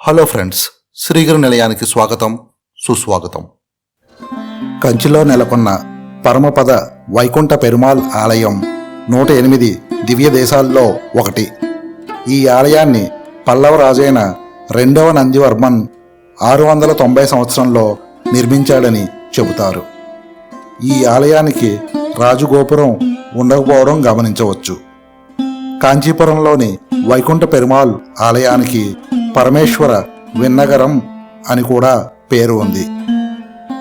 Hello friends Sriguru నిలయానికి స్వాగతం సుస్వాగతం. కంచిలో నెలకొన్న పరమపద వైకుంఠ పెరుమాల్ ఆలయం నూట ఎనిమిది దివ్య దేశాల్లో ఒకటి. ఈ ఆలయాన్ని పల్లవ రాజైన రెండవ నందివర్మన్ ఆరు వందల తొంభై సంవత్సరంలో నిర్మించాడని చెబుతారు. ఈ ఆలయానికి రాజగోపురం ఉండకపోవడం గమనించవచ్చు. కాంచీపురంలోని వైకుంఠ పెరుమాళ్ ఆలయానికి పరమేశ్వర విన్నగరం అని కూడా పేరు ఉంది.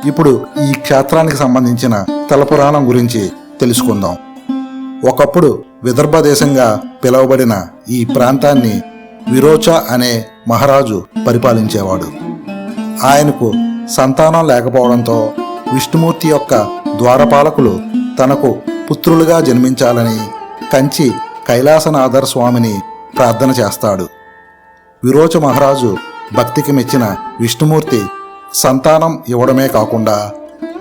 ఇప్పుడు ఈ క్షేత్రానికి సంబంధించిన తలపురాణం గురించి తెలుసుకుందాం. ఒకప్పుడు విదర్భ దేశంగా పిలువబడిన ఈ ప్రాంతాన్ని విరోచ అనే మహారాజు పరిపాలించేవాడు. ఆయనకు సంతానం లేకపోవడంతో విష్ణుమూర్తి యొక్క ద్వారపాలకులు తనకు పుత్రులుగా జన్మించాలని కంచి కైలాసనాథర్ స్వామిని ప్రార్థన చేస్తాడు. విరోచ మహారాజు భక్తికి మెచ్చిన విష్ణుమూర్తి సంతానం ఇవ్వడమే కాకుండా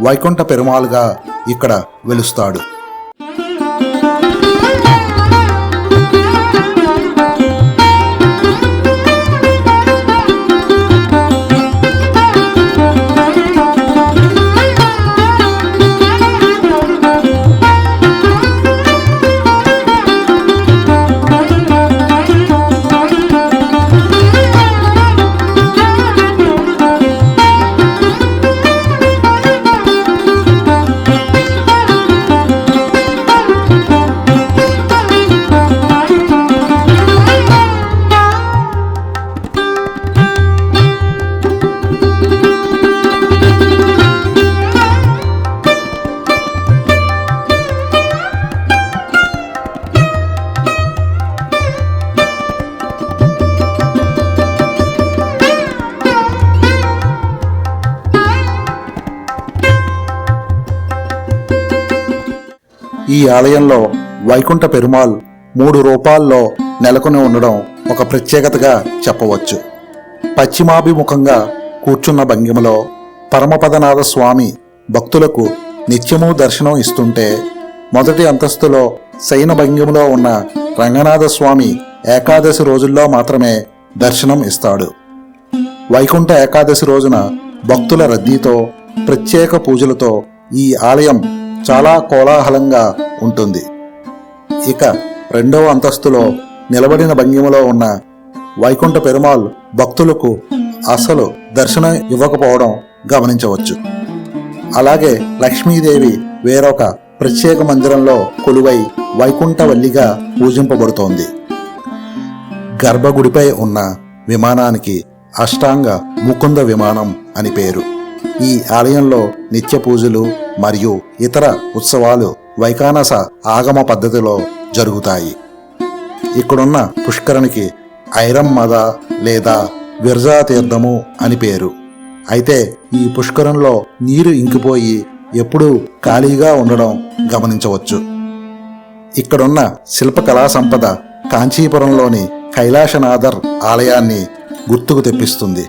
వైకుంఠ పెరుమాళ్గా ఇక్కడ వెలుస్తాడు. ఈ ఆలయంలో వైకుంఠ పెరుమాల్ మూడు రూపాల్లో నెలకొని ఉండడం ఒక ప్రత్యేకతగా చెప్పవచ్చు. పశ్చిమాభిముఖంగా కూర్చున్న భంగిమలో పరమపదనాథ స్వామి భక్తులకు నిత్యము దర్శనం ఇస్తుంటే మొదటి అంతస్తులో శయన భంగిమలో ఉన్న రంగనాథ స్వామి ఏకాదశి రోజుల్లో మాత్రమే దర్శనం ఇస్తాడు. వైకుంఠ ఏకాదశి రోజున భక్తుల రద్దీతో ప్రత్యేక పూజలతో ఈ ఆలయం చాలా కోలాహలంగా ఉంటుంది. ఇక రెండవ అంతస్తులో నిలబడిన భంగిమలో ఉన్న వైకుంఠ పెరుమాల్ భక్తులకు అసలు దర్శనం ఇవ్వకపోవడం గమనించవచ్చు. అలాగే లక్ష్మీదేవి వేరొక ప్రత్యేక మందిరంలో కొలువై వైకుంఠవల్లిగా పూజింపబడుతోంది. గర్భగుడిపై ఉన్న విమానానికి అష్టాంగ ముకుంద విమానం అని పేరు. ఈ ఆలయంలో నిత్య పూజలు మరియు ఇతర ఉత్సవాలు వైకానస ఆగమ పద్ధతిలో జరుగుతాయి. ఇక్కడున్న పుష్కరునికి ఐరమ్మద లేదా విర్జా తీర్థము అని పేరు. అయితే ఈ పుష్కరంలో నీరు ఇంకిపోయి ఎప్పుడూ ఖాళీగా ఉండడం గమనించవచ్చు. ఇక్కడున్న శిల్పకళా సంపద కాంచీపురంలోని కైలాసనాథర్ ఆలయాన్ని గుర్తుకు తెప్పిస్తుంది.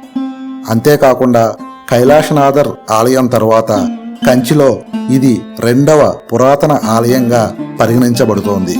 అంతేకాకుండా కైలాసనాథర్ ఆలయం తర్వాత కంచిలో ఇది రెండవ పురాతన ఆలయంగా పరిగణించబడుతోంది.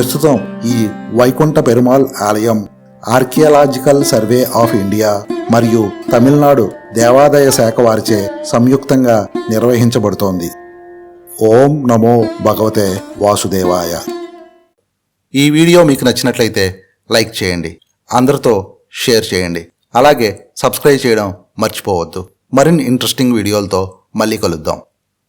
ప్రస్తుతం ఈ వైకుంఠ పెరుమాల్ ఆలయం ఆర్కియాలజికల్ సర్వే ఆఫ్ ఇండియా మరియు తమిళనాడు దేవాదాయ శాఖ వారిచే సంయుక్తంగా నిర్వహించబడుతోంది. ఓం నమో భగవతే వాసుదేవాయ. ఈ వీడియో మీకు నచ్చినట్లయితే లైక్ చేయండి అందరితో షేర్ చేయండి అలాగే సబ్స్క్రైబ్ చేయడం మర్చిపోవద్దు. మరిన్ని ఇంట్రెస్టింగ్ వీడియోలతో మళ్ళీ కలుద్దాం.